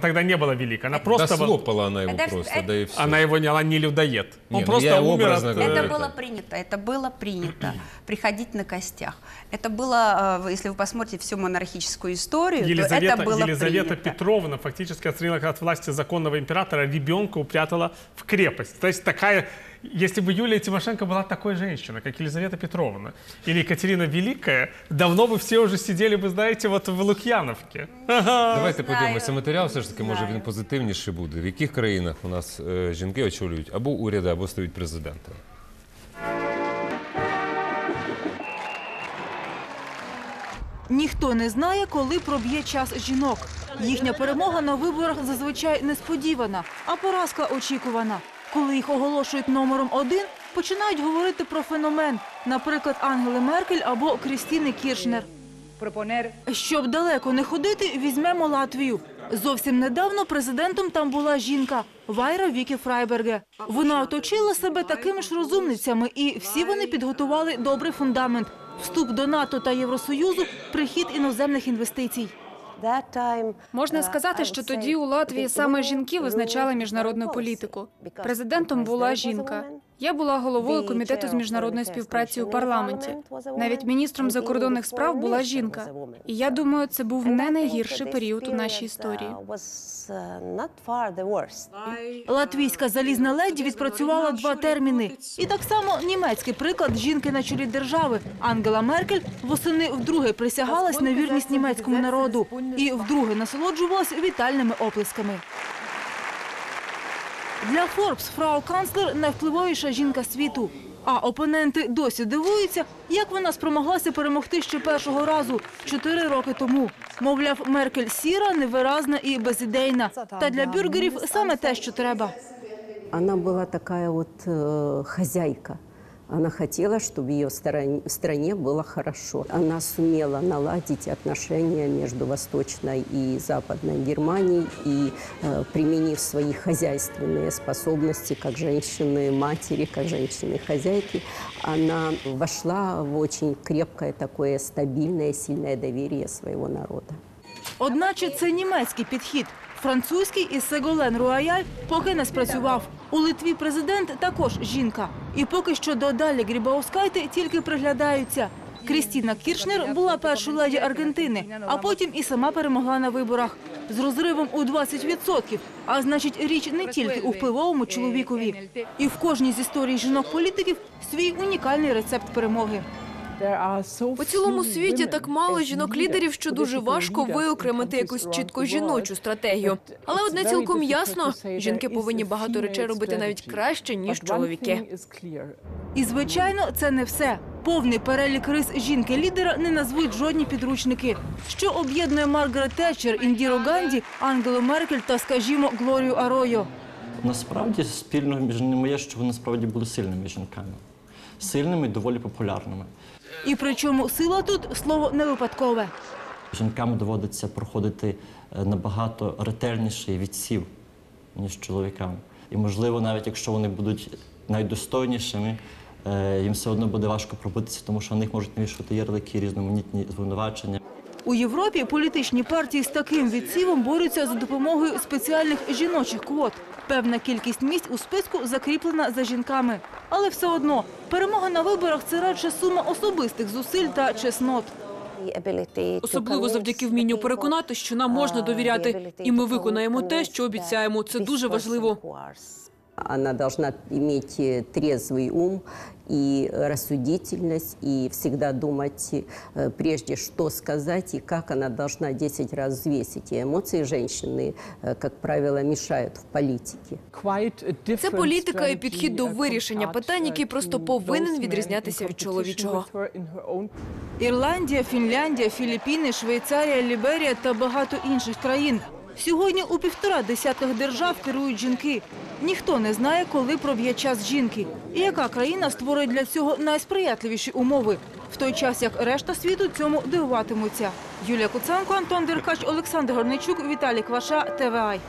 Тогда не была великой. Она просто да слопала она его Это- просто, это- да и все. Она его не, она не людоед. Не, Он ну просто я умер от, говорю. Это это- было принято, это было принято, приходить на костях. Это было, э, если вы посмотрите всю монархическую историю, то Елизавета, это было Елизавета принято. Петровна фактически отстранила от власти законного императора, ребенка упрятала в крепость. То есть такая, если бы Юлия Тимошенко была такой женщиной, как Елизавета Петровна или Екатерина Великая, давно бы все уже сидели бы, знаете, вот в Лук'яновке. Давайте Знаю. подивимося. Матеріал все ж таки може Знаю. він позитивніший буде. В яких країнах у нас е, жінки очолюють або уряди, або стають президентами? Ніхто не знає, коли проб'є час жінок. Їхня перемога на виборах зазвичай несподівана, а поразка очікувана. Коли їх оголошують номером один, починають говорити про феномен, наприклад, Ангели Меркель або Крістіни Кіршнер. Щоб далеко не ходити, візьмемо Латвію. Зовсім недавно президентом там була жінка Вайра Вікі Фрайберге. Вона оточила себе такими ж розумницями, і всі вони підготували добрий фундамент: вступ до НАТО та Євросоюзу, прихід іноземних інвестицій. Можна сказати, що тоді у Латвії саме жінки визначали міжнародну політику. Президентом була жінка. Я була головою комітету з міжнародної співпраці у парламенті. Навіть міністром закордонних справ була жінка. І я думаю, це був не найгірший період у нашій історії. Латвійська залізна леді відпрацювала два терміни. І так само німецький приклад жінки на чолі держави. Ангела Меркель восени вдруге присягалась на вірність німецькому народу і вдруге насолоджувалась вітальними оплесками. Для Форбс фрау канцлер найвпливовіша жінка світу. А опоненти досі дивуються, як вона спромоглася перемогти ще першого разу чотири роки тому. Мовляв, Меркель сіра, невиразна і безідейна. Та для бюргерів саме те, що треба. Вона була така вот э, хозяйка. Она хотела, чтобы в ее стороне, стране было хорошо. Она сумела наладить отношения между Восточной и Западной Германией и, э, применив свои хозяйственные способности как женщины-матери, как женщины-хозяйки, она вошла в очень крепкое такое стабильное, сильное доверие своего народа. Одначе це німецький підхід. Французький із Сеголен Руаяль поки не спрацював. У Литві президент також жінка. І поки що до Далі Грібаускайте тільки приглядаються. Крістіна Кіршнер була першою леді Аргентини, а потім і сама перемогла на виборах з розривом у 20%. А значить, річ не тільки у впливовому чоловікові. І в кожній з історій жінок-політиків свій унікальний рецепт перемоги. У цілому світі так мало жінок-лідерів, що дуже важко виокремити якусь чітко жіночу стратегію. Але одне цілком ясно: жінки повинні багато речей робити навіть краще ніж чоловіки. І, звичайно, це не все. Повний перелік рис жінки-лідера не назвуть жодні підручники. Що об'єднує Маргарет Тетчер, Індіру Ганді, Ангелу Меркель та, скажімо, Глорію Аройо. Насправді спільного між ними є, що вони насправді були сильними жінками. Сильними і доволі популярними. І причому сила тут слово не випадкове. Жінкам доводиться проходити е, набагато ретельніший відсів, ніж чоловікам. І, можливо, навіть якщо вони будуть найдостойнішими, е, їм все одно буде важко пробитися, тому що на них можуть навішувати ярлики, різноманітні звинувачення. У Європі політичні партії з таким відсівом борються за допомогою спеціальних жіночих квот. Певна кількість місць у списку закріплена за жінками. Але все одно перемога на виборах це радше сума особистих зусиль та чеснот. Особливо завдяки вмінню переконати, що нам можна довіряти, і ми виконаємо те, що обіцяємо. Це дуже важливо Она должна иметь э, трезвый ум и рассудительность, и всегда думать э, прежде, что сказать и как она должна 10 раз взвесить. И эмоции женщины, э, как правило, мешают в политике. Це політика і підхід до вирішення питань, який просто повинен відрізнятися від чоловічого. Ірландія, Фінляндія, Філіппіни, Швейцарія, Ліберія та багато інших країн. Сьогодні у півтора десятих держав керують жінки. Ніхто не знає, коли проб'є час жінки. І яка країна створить для цього найсприятливіші умови, в той час як решта світу цьому дивуватимуться. Юлія Куценко, Антон Деркач, Олександр Горничук, Віталій Кваша, ТВАЙ.